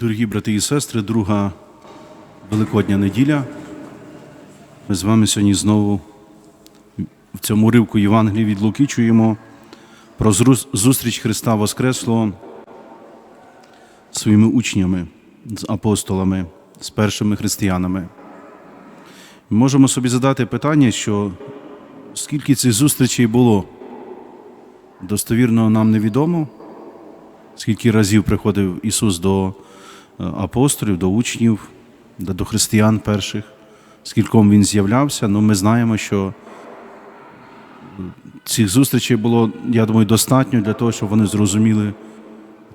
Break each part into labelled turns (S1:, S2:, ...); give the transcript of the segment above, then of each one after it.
S1: Дорогі брати і сестри, друга Великодня неділя. Ми з вами сьогодні знову в цьому уривку Євангелії від Луки чуємо про зустріч Христа Воскреслого своїми учнями, з апостолами, з першими християнами. Ми можемо собі задати питання, що скільки цих зустрічей було, достовірно нам невідомо, скільки разів приходив Ісус до апостолів, до учнів, до християн перших, скільком Він з'являвся, ну ми знаємо, що цих зустрічей було, я думаю, достатньо для того, щоб вони зрозуміли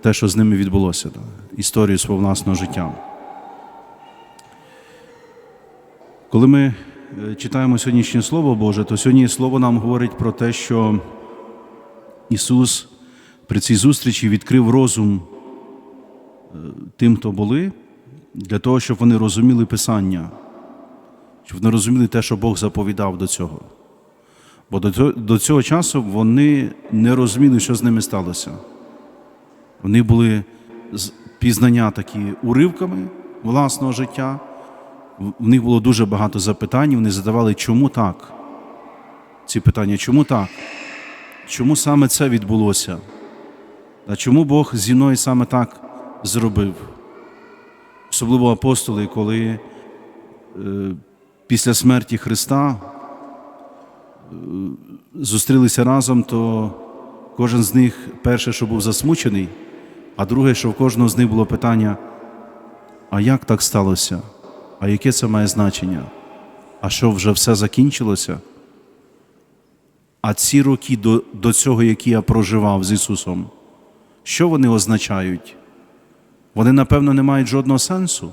S1: те, що з ними відбулося, історію свого власного життя. Коли ми е, читаємо сьогоднішнє Слово Боже, то сьогодні Слово нам говорить про те, що Ісус при цій зустрічі відкрив розум е, тим, хто були, для того, щоб вони розуміли Писання, щоб вони розуміли те, що Бог заповідав до цього. Бо до цього, часу вони не розуміли, що з ними сталося. Вони були пізнання такі уривками власного життя. В них було дуже багато запитань, вони задавали, чому так? Ці питання, чому так? Чому саме це відбулося? А чому Бог зі мною саме так зробив? Особливо апостоли, коли е, після смерті Христа е, зустрілися разом, то кожен з них перше, що був засмучений, а друге, що в кожного з них було питання: а як так сталося? А яке це має значення? А що вже все закінчилося? А ці роки до, до цього, які я проживав з Ісусом, що вони означають? Вони, напевно, не мають жодного сенсу.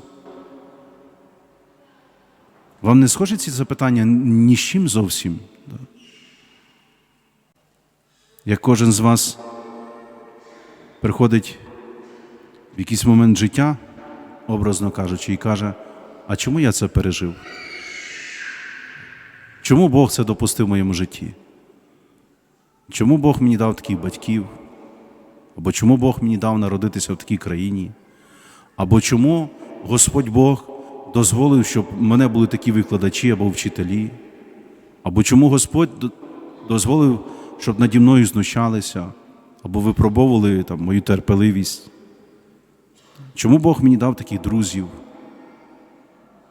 S1: Вам не схожі ці запитання ні з чим зовсім? Як кожен з вас приходить в якийсь момент життя, образно кажучи, і каже, а чому я це пережив? Чому Бог це допустив в моєму житті? Чому Бог мені дав таких батьків? Або чому Бог мені дав народитися в такій країні? Або чому Господь Бог дозволив, щоб в мене були такі викладачі або вчителі? Або чому Господь дозволив, щоб наді мною знущалися, або випробовували там, мою терпеливість? Чому Бог мені дав таких друзів?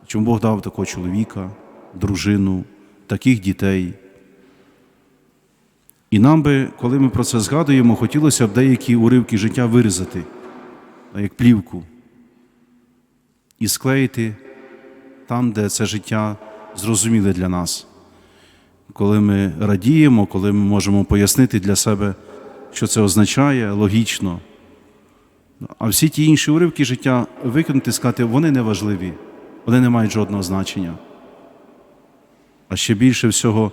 S1: Чому Бог дав такого чоловіка, дружину, таких дітей? І нам би, коли ми про це згадуємо, хотілося б деякі уривки життя вирізати, як плівку, і склеїти там, де це життя зрозуміле для нас. Коли ми радіємо, коли ми можемо пояснити для себе, що це означає, логічно. А всі ті інші уривки життя викинути сказати, вони не важливі, вони не мають жодного значення. А ще більше всього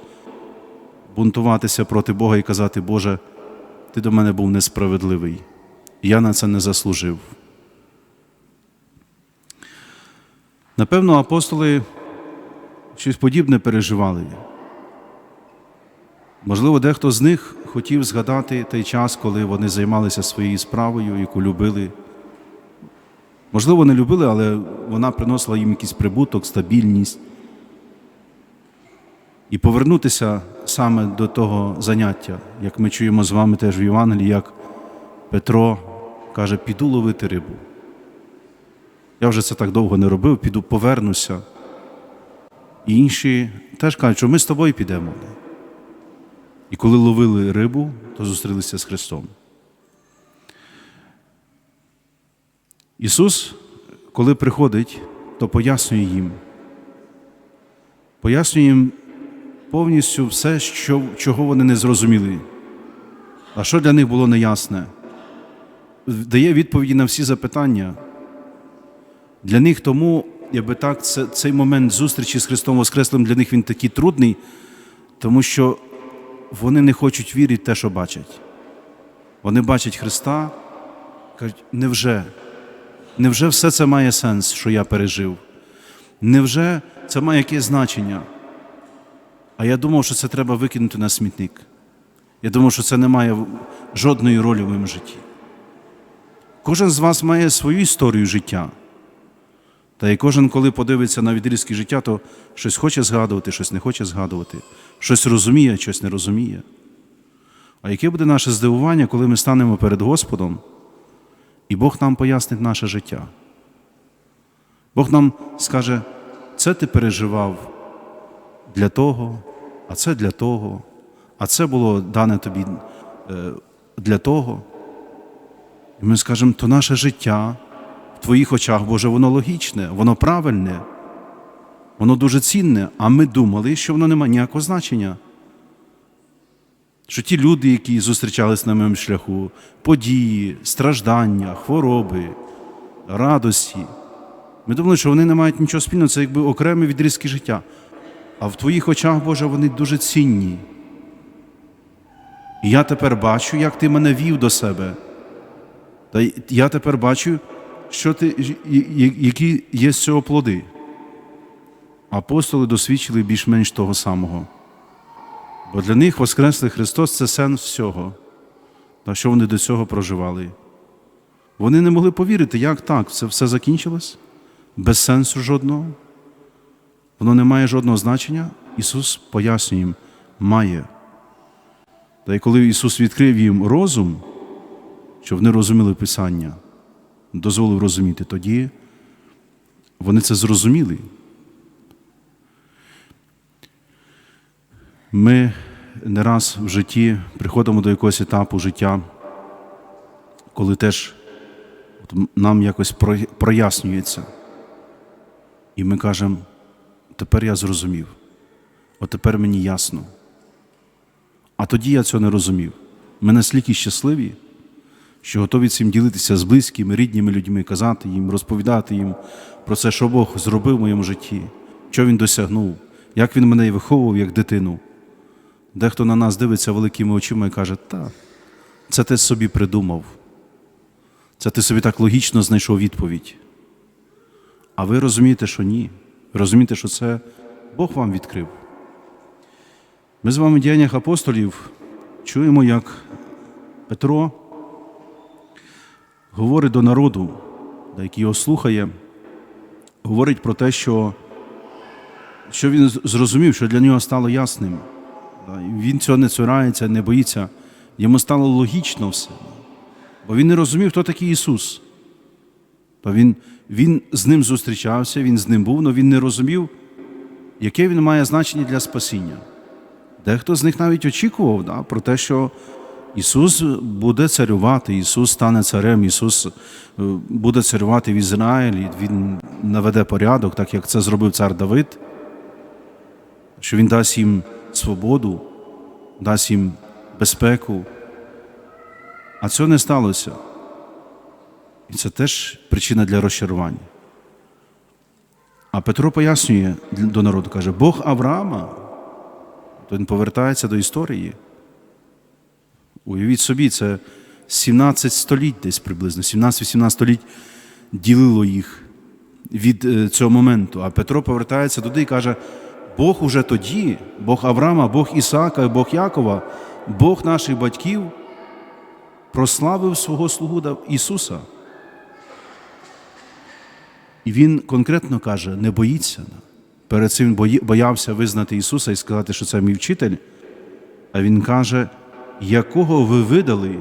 S1: бунтуватися проти Бога і казати, Боже, ти до мене був несправедливий, я на це не заслужив. Напевно, апостоли щось подібне переживали. Можливо, дехто з них хотів згадати той час, коли вони займалися своєю справою, яку любили. Можливо, не любили, але вона приносила їм якийсь прибуток, стабільність. І повернутися саме до того заняття, як ми чуємо з вами теж в Євангелії, як Петро каже, піду ловити рибу. Я вже це так довго не робив, піду повернуся. І інші теж кажуть, що ми з тобою підемо. І коли ловили рибу, то зустрілися з Христом. Ісус, коли приходить, то пояснює їм. Пояснює їм повністю все, що, чого вони не зрозуміли, а що для них було неясне. Дає відповіді на всі запитання. Для них тому, якби так, це, цей момент зустрічі з Христом Воскреслим для них він такий трудний, тому що вони не хочуть вірити в те, що бачать. Вони бачать Христа, кажуть, невже? Невже все це має сенс, що я пережив? Невже це має якесь значення? А я думав, що це треба викинути на смітник. Я думав, що це не має жодної ролі в моєму житті. Кожен з вас має свою історію життя. Та і кожен, коли подивиться на відрізки життя, то щось хоче згадувати, щось не хоче згадувати, щось розуміє, щось не розуміє. А яке буде наше здивування, коли ми станемо перед Господом, і Бог нам пояснить наше життя? Бог нам скаже, це ти переживав для того, а це для того, а це було дане тобі е, для того. І ми скажемо, то наше життя твоїх очах, Боже, воно логічне, воно правильне, воно дуже цінне, а ми думали, що воно не має ніякого значення. Що ті люди, які зустрічались на моєму шляху, події, страждання, хвороби, радості, ми думали, що вони не мають нічого спільного, це якби окремі відрізки життя. А в твоїх очах, Боже, вони дуже цінні. І я тепер бачу, як ти мене вів до себе. Та я тепер бачу, що ти, які є з цього плоди. Апостоли досвідчили більш-менш того самого. Бо для них Воскреслий Христос це сенс всього, та що вони до цього проживали. Вони не могли повірити, як так, це все закінчилось, без сенсу жодного. Воно не має жодного значення. Ісус пояснює їм, має. Та й коли Ісус відкрив їм розум, щоб вони розуміли Писання, дозволив розуміти, тоді вони це зрозуміли. Ми не раз в житті приходимо до якогось етапу життя, коли теж нам якось прояснюється. І ми кажемо, тепер я зрозумів, от тепер мені ясно. А тоді я цього не розумів. Ми настільки щасливі, що готові цим ділитися з близькими, рідними людьми, казати їм, розповідати їм про це, що Бог зробив в моєму житті, що Він досягнув, як Він мене виховував як дитину. Дехто на нас дивиться великими очима і каже, так, це ти собі придумав. Це ти собі так логічно знайшов відповідь. А ви розумієте, що ні. Ви розумієте, що це Бог вам відкрив. Ми з вами в діяннях апостолів чуємо, як Петро говорить до народу, який його слухає, говорить про те, що, що він зрозумів, що для нього стало ясним. Він цього не цурається, не боїться. Йому стало логічно все. Бо він не розумів, хто такий Ісус. Бо він, він з ним зустрічався, він з ним був, але він не розумів, яке він має значення для спасіння. Дехто з них навіть очікував да, про те, що Ісус буде царювати, Ісус стане царем, Ісус е, буде царювати в Ізраїлі, Він наведе порядок, так як це зробив цар Давид, що Він дасть їм свободу, дасть їм безпеку. А цього не сталося. І це теж причина для розчарування. А Петро пояснює до народу, каже, Бог Авраама, то він повертається до історії. Уявіть собі, це 17 століть десь приблизно, 17-18 століть ділило їх від е, цього моменту. А Петро повертається туди і каже, Бог уже тоді, Бог Авраама, Бог Ісаака, Бог Якова, Бог наших батьків прославив свого слугу Ісуса. І Він конкретно каже, не боїться. Перед цим боявся визнати Ісуса і сказати, що це мій вчитель. А Він каже, якого ви видали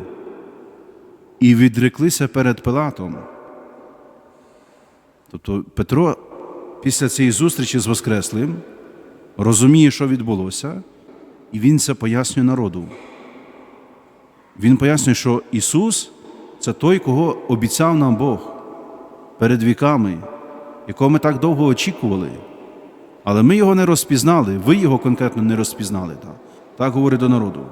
S1: і відреклися перед Пилатом. Тобто Петро після цієї зустрічі з Воскреслим розуміє, що відбулося, і він це пояснює народу. Він пояснює, що Ісус це той, кого обіцяв нам Бог перед віками, якого ми так довго очікували. Але ми його не розпізнали, ви його конкретно не розпізнали. Так, так говорить до народу.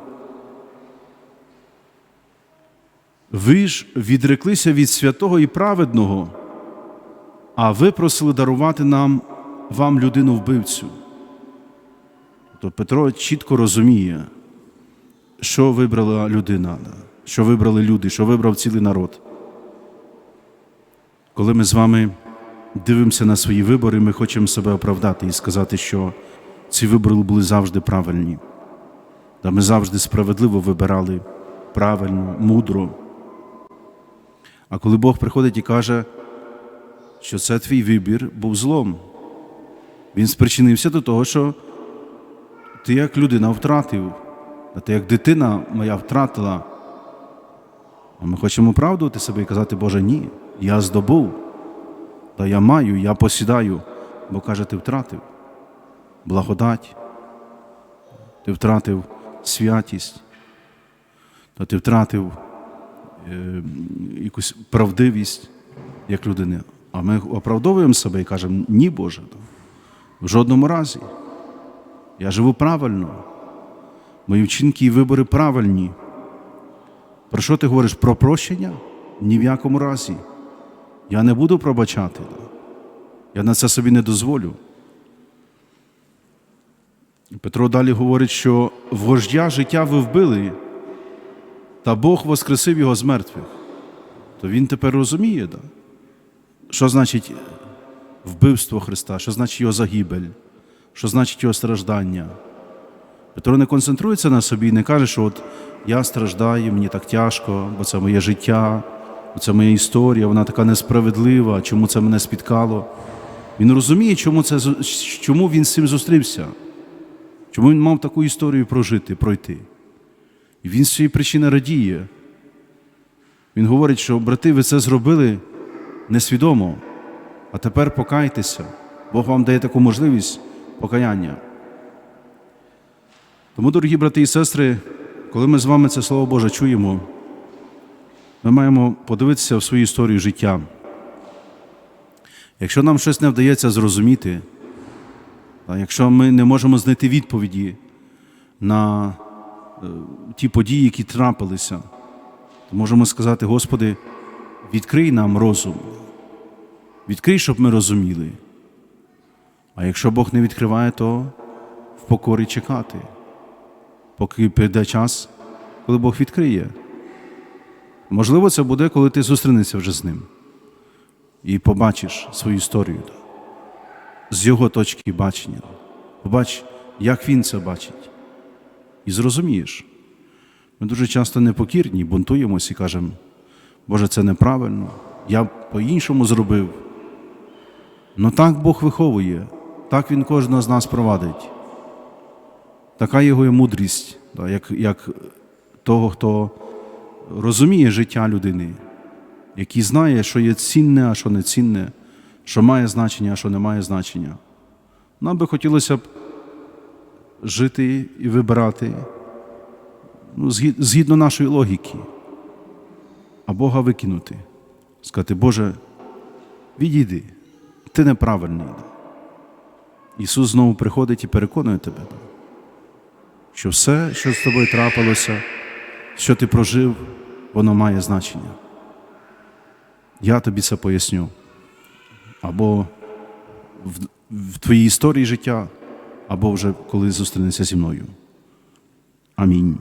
S1: Ви ж відреклися від святого і праведного, а ви просили дарувати нам вам людину вбивцю. То Петро чітко розуміє, що вибрала людина, що вибрали люди, що вибрав цілий народ. Коли ми з вами дивимося на свої вибори, ми хочемо себе оправдати і сказати, що ці вибори були завжди правильні. Та ми завжди справедливо вибирали правильно, мудро. А коли Бог приходить і каже, що це твій вибір був злом, він спричинився до того, що ти як людина втратив, а ти як дитина моя втратила. А ми хочемо оправдувати себе і казати, Боже, ні, я здобув, та я маю, я посідаю, бо каже, ти втратив благодать, ти втратив святість, та ти втратив якусь правдивість як людини. А ми оправдовуємо себе і кажемо, ні, Боже, в жодному разі. Я живу правильно, мої вчинки і вибори правильні. Про що ти говориш? Про прощення? Ні в якому разі. Я не буду пробачати. Я на це собі не дозволю. Петро далі говорить, що вождя життя ви вбили, та Бог воскресив його з мертвих. То він тепер розуміє, да? що значить вбивство Христа, що значить його загибель, що значить його страждання. Петро не концентрується на собі і не каже, що от я страждаю, мені так тяжко, бо це моє життя, бо це моя історія, вона така несправедлива, чому це мене спіткало. Він розуміє, чому, це, чому він з цим зустрівся, чому він мав таку історію прожити, пройти. І він з цієї причини радіє. Він говорить, що брати, ви це зробили несвідомо, а тепер покайтеся. Бог вам дає таку можливість покаяння. Тому, дорогі брати і сестри, коли ми з вами це Слово Боже чуємо, ми маємо подивитися в свою історію життя. Якщо нам щось не вдається зрозуміти, якщо ми не можемо знайти відповіді на ті події, які трапилися, то можемо сказати, Господи, відкрий нам розум, відкрий, щоб ми розуміли. А якщо Бог не відкриває, то в покорі чекати, поки прийде час, коли Бог відкриє. Можливо, це буде, коли ти зустрінешся вже з ним і побачиш свою історію з його точки бачення. Побач, як він це бачить. І зрозумієш. Ми дуже часто непокірні, бунтуємося і кажемо, Боже, це неправильно, я по-іншому зробив. Ну так Бог виховує, так Він кожного з нас провадить. Така його є мудрість, як, як того, хто розуміє життя людини, який знає, що є цінне, а що не цінне, що має значення, а що не має значення. Нам би хотілося б жити і вибирати ну, згідно нашої логіки, а Бога викинути, сказати, Боже, відійди, ти неправильний. Ісус знову приходить і переконує тебе, що все, що з тобою трапилося, що ти прожив, воно має значення. Я тобі це поясню. Або в, в твоїй історії життя, або вже коли зустрінешся зі мною. Амінь.